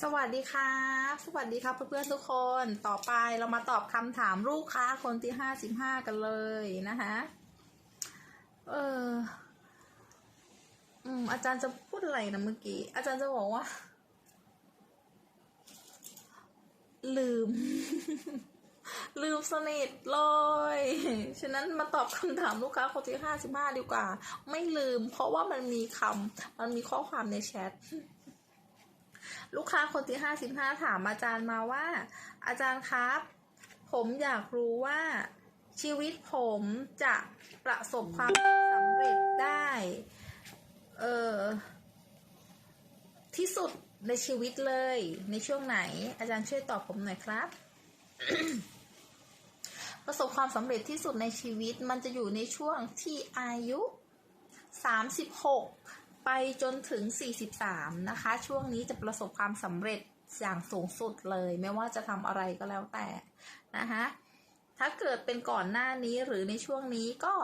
สวัสดีครับ สวัสดีครับเพื่อนๆทุกคน ต่อไปเรามาตอบคำถามลูกค้าคนที่ห้าสิบห้ากันเลยนะคะเอออืมอาจารย์จะพูดอะไรนะเมื่อกี้ อาจารย์จะบอกว่า ลืม ลืมสนิทเลย ฉะนั้นมาตอบคำถามลูกค้าคนที่ห้าสิบห้าดีกว่า ไม่ลืม เพราะว่ามันมีคำมันมีข้อความในแชท ลูกค้าคนที่ห้าสิบห้าถามอาจารย์มาว่า อาจารย์ครับ ผมอยากรู้ว่าชีวิตผมจะประสบความสำเร็จได้ เออที่สุดในชีวิตเลย ในช่วงไหน อาจารย์ช่วยตอบผมหน่อยครับ ประสบความสำเร็จที่สุดในชีวิต มันจะอยู่ในช่วงที่อายุ36 ไปจนถึง 43 นะคะ ช่วงนี้จะประสบความสำเร็จอย่างสูงสุดเลย ไม่ว่าจะทำอะไรก็แล้วแต่นะคะถ้าเกิดเป็นก่อนหน้านี้หรือในช่วงนี้ก็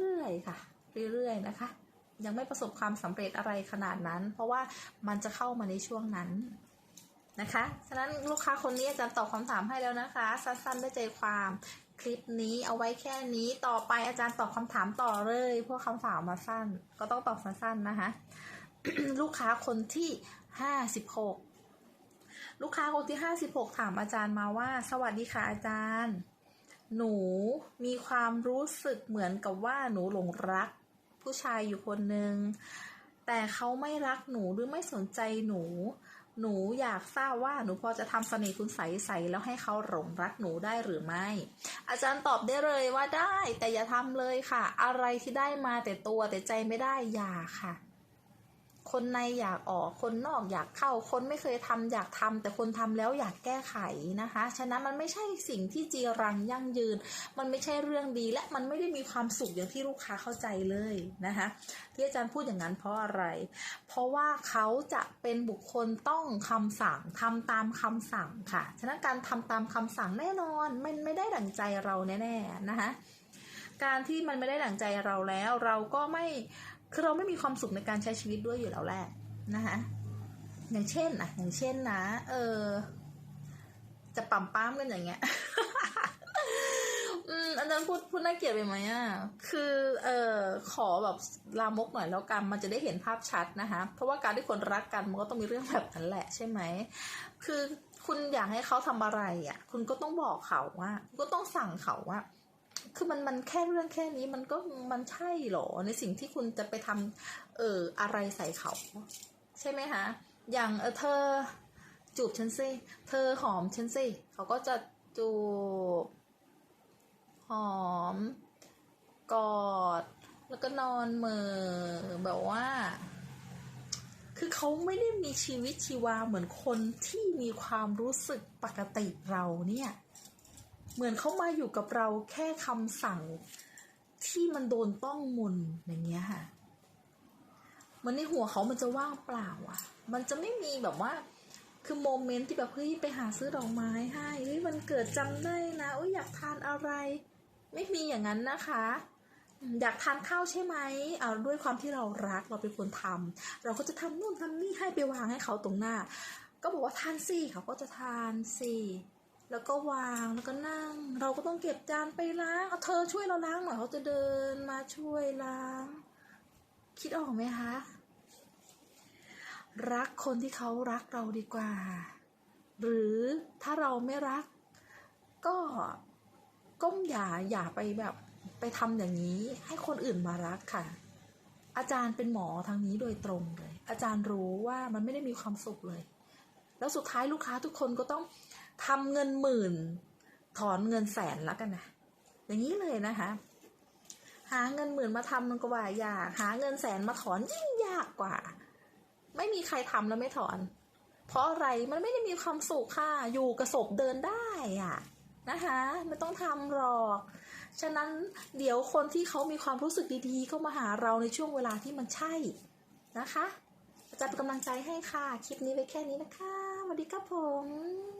เรื่อยๆค่ะ เรื่อยๆนะคะ ยังไม่ประสบความสำเร็จอะไรขนาดนั้น เพราะว่ามันจะเข้ามาในช่วงนั้นนะคะ ฉะนั้นลูกค้าคนนี้อาจารย์ตอบคำถามให้แล้วนะคะ สั้นๆได้ใจความ คลิปนี้เอาไว้แค่นี้ต่อไปอาจารย์ตอบคำถามต่อเลย พวกคำถามมาสั้น ก็ต้องตอบสั้นๆนะคะ ลูกค้าคนที่ห้าสิบหกลูกค้าคนที่ห้าสิบหกถามอาจารย์มาว่า สวัสดีค่ะอาจารย์ หนูมีความรู้สึกเหมือนกับว่าหนูหลงรัก ผู้ชายอยู่คนหนึ่งแต่เขาไม่รักหนูหรือไม่สนใจหนู หนูอยากทราบว่าหนูพอจะทำเสน่ห์คุณใสใสแล้วให้เขาหลงรักหนูได้หรือไม่ อาจารย์ตอบได้เลยว่าได้ แต่อย่าทำเลยค่ะ อะไรที่ได้มาแต่ตัวแต่ใจไม่ได้อย่าค่ะ คนในอยากออก คนนอกอยากเข้า คนไม่เคยทำอยากทำแต่คนทำแล้วอยากแก้ไขนะคะ ฉะนั้นมันไม่ใช่สิ่งที่จีรังยั่งยืน มันไม่ใช่เรื่องดีและมันไม่ได้มีความสุขอย่างที่ลูกค้าเข้าใจเลยนะคะที่อาจารย์พูดอย่างนั้นเพราะอะไร เพราะว่าเขาจะเป็นบุคคลต้องคำสั่งทำตามคำสั่งค่ะ ฉะนั้นการทำตามคำสั่งแน่นอนมันไม่ได้ดั่งใจเราแน่ๆนะคะการที่มันไม่ได้ดั่งใจเราแล้ว เราก็ไม่ คือเราไม่มีความสุขในการใช้ชีวิตด้วยอยู่แล้วแหละนะคะอย่างเช่นอะอย่างเช่นนะ เออ จะปั๊มป้ามกันอย่างเงี้ยอืมอันนั้นพูดพูดน่าเกลียดไปไหมอะ คือ เออขอแบบลามกหน่อยแล้วกัน มันจะได้เห็นภาพชัดนะคะ เพราะว่าการที่คนรักกันมันก็ต้องมีเรื่องแบบนั้นแหละใช่ไหม คือคุณอยากให้เขาทำอะไรอะ คุณก็ต้องบอกเขาว่าคุณก็ต้องสั่งเขาว่า คือมันมันแค่เรื่องแค่นี้มันก็มันใช่เหรอในสิ่งที่คุณจะไปทำเอออะไรใส่เขา ใช่ไหมคะอย่างเออเธอจูบฉันสิเธอหอมฉันสิเขาก็จะจูบหอม กอด แล้วก็นอนเมือแบบว่า คือเขาไม่ได้มีชีวิตชีวาเหมือนคนที่มีความรู้สึกปกติเราเนี่ย เหมือนเขามาอยู่กับเราแค่คำสั่งที่มันโดนต้องมนอย่างเงี้ยค่ะมันในหัวเขามันจะว่างเปล่าอะ มันจะไม่มีแบบว่า คือโมเมนต์ที่แบบเฮ้ยไปหาซื้อดอกไม้ให้เฮ้ยมันเกิดจำได้นะโอ้ยอยากทานอะไร ไม่มีอย่างนั้นนะคะ อยากทานข้าวใช่ไหมเอาด้วยความที่เรารักเราเป็นคนทำเราก็จะทำนู่นทำนี่ให้ไปวางให้เขาตรงหน้า ก็บอกว่าทานสิเขาก็จะทานสิ แล้วก็วางแล้วก็นั่ง เราก็ต้องเก็บจานไปล้างเอาเธอช่วยเราล้างหน่อยเขาจะเดินมาช่วยล้าง คิดออกไหมคะรักคนที่เขารักเราดีกว่า หรือถ้าเราไม่รัก ก็ก้มอย่าอย่าไปแบบไปทำอย่างนี้ ให้คนอื่นมารักค่ะ อาจารย์เป็นหมอทางนี้โดยตรงเลย อาจารย์รู้ว่ามันไม่ได้มีความสุขเลย แล้วสุดท้ายลูกค้าทุกคนก็ต้อง ทำเงินหมื่น ถอนเงินแสนแล้วกันนะอย่างนี้เลยนะคะ หาเงินหมื่นมาทำมันก็ว่ายากหาเงินแสนมาถอนยิ่งยากกว่า ไม่มีใครทำแล้วไม่ถอน เพราะอะไรมันไม่ได้มีความสุขค่ะอยู่กระสบเดินได้อะนะคะไม่ต้องทำหรอก ฉะนั้นเดี๋ยวคนที่เขามีความรู้สึกดีๆเข้ามาหาเราในช่วงเวลาที่มันใช่นะคะอาจารย์เป็นกำลังใจให้ค่ะ คลิปนี้ไว้แค่นี้นะคะสวัสดีครับผม